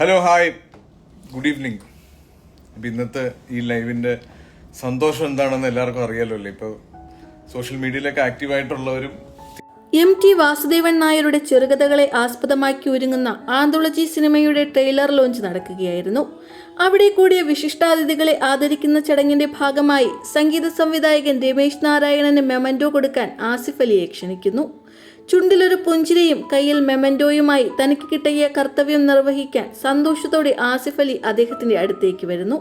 Hello hi good evening അപ്പം ഇന്നത്തെ ഈ ലൈവിന്റെ സന്തോഷം എന്താണെന്ന് എല്ലാവർക്കും അറിയാലോ അല്ലേ ഇപ്പോൾ സോഷ്യൽ മീഡിയയിലൊക്കെ ആക്റ്റീവായിട്ടുള്ളവരും എം ടി വാസുദേവൻ നായരുടെ ചെറുകഥകളെ ആസ്പദമാക്കി ഒരുങ്ങുന്ന ആന്തോളജി സിനിമയുടെ ട്രെയിലർ ലോഞ്ച് നടക്കുകയായിരുന്നു. അവിടെ കൂടിയ വിശിഷ്ടാതിഥികളെ ആദരിക്കുന്ന ചടങ്ങിന്റെ ഭാഗമായി സംഗീത സംവിധായകൻ രമേശ് നാരായണന് മെമന്റോ കൊടുക്കാൻ ആസിഫ് അലിയെ ക്ഷണിക്കുന്നു. ചുണ്ടിലൊരു പുഞ്ചിരിയും കയ്യിൽ മെമന്റോയുമായി തനിക്ക് കിട്ടിയ കർത്തവ്യം നിർവഹിക്കാൻ സന്തോഷത്തോടെ ആസിഫ് അലി അദ്ദേഹത്തിന്റെ അടുത്തേക്ക് വരുന്നു.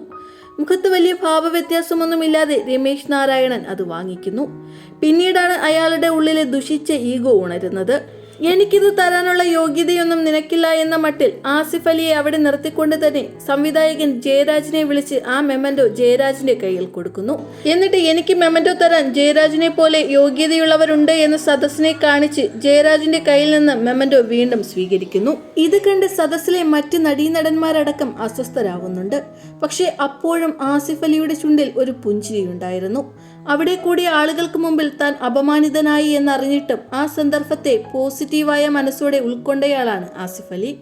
മുഖത്ത് വലിയ ഭാവവ്യത്യാസമൊന്നുമില്ലാതെ രമേശ് നാരായണൻ അത് വാങ്ങിക്കുന്നു. പിന്നീടാണ് അയാളുടെ ഉള്ളിലെ ദുഷിച്ച ഈഗോ ഉണരുന്നത്. എനിക്കിത് തരാനുള്ള യോഗ്യതയൊന്നും നിനക്കില്ല എന്ന മട്ടിൽ ആസിഫ് അലിയെ അവിടെ നിർത്തിക്കൊണ്ട് തന്നെ സംവിധായകൻ ജയരാജിനെ വിളിച്ച് ആ മെമ്മന്റോ ജയരാജിന്റെ കയ്യിൽ കൊടുക്കുന്നു. എന്നിട്ട് എനിക്ക് മെമ്മന്റോ തരാൻ ജയരാജിനെ പോലെ യോഗ്യതയുള്ളവരുണ്ട് എന്ന് സദസ്സിനെ കാണിച്ച് ജയരാജിന്റെ കയ്യിൽ നിന്ന് മെമ്മന്റോ വീണ്ടും സ്വീകരിക്കുന്നു. ഇത് കണ്ട് സദസ്സിലെ മറ്റ് നടീനടന്മാരടക്കം അസ്വസ്ഥരാകുന്നുണ്ട്. പക്ഷേ അപ്പോഴും ആസിഫ് അലിയുടെ ചുണ്ടിൽ ഒരു പുഞ്ചിരിയുണ്ടായിരുന്നു അവിടെ കൂടിയ ആളുകൾക്ക് മുമ്പിൽ താൻ അപമാനിതനായി എന്നറിഞ്ഞിട്ടും ആ സന്ദർഭത്തെ പോസിറ്റീവായ മനസ്സോടെ ഉൾക്കൊണ്ടയാളാണ് ആസിഫ് അലി.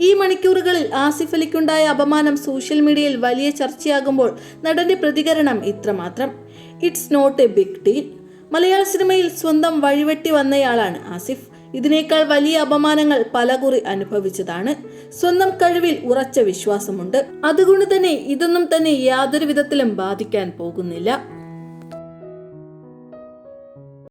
ഈ മണിക്കൂറുകളിൽ ആസിഫ് അലിക്കുണ്ടായ അപമാനം സോഷ്യൽ മീഡിയയിൽ വലിയ ചർച്ചയാകുമ്പോൾ നടന്റെ പ്രതികരണം ഇത്രമാത്രം. It's not a big deal. മലയാള സിനിമയിൽ സ്വന്തം വഴിവെട്ടി വന്നയാളാണ് ആസിഫ്. ഇതിനേക്കാൾ വലിയ അപമാനങ്ങൾ പലകുറി അനുഭവിച്ചതാണ്. സ്വന്തം കഴിവിൽ ഉറച്ച വിശ്വാസമുണ്ട്. അതുകൊണ്ട് തന്നെ ഇതൊന്നും തന്നെ യാതൊരു വിധത്തിലും ബാധിക്കാൻ പോകുന്നില്ല.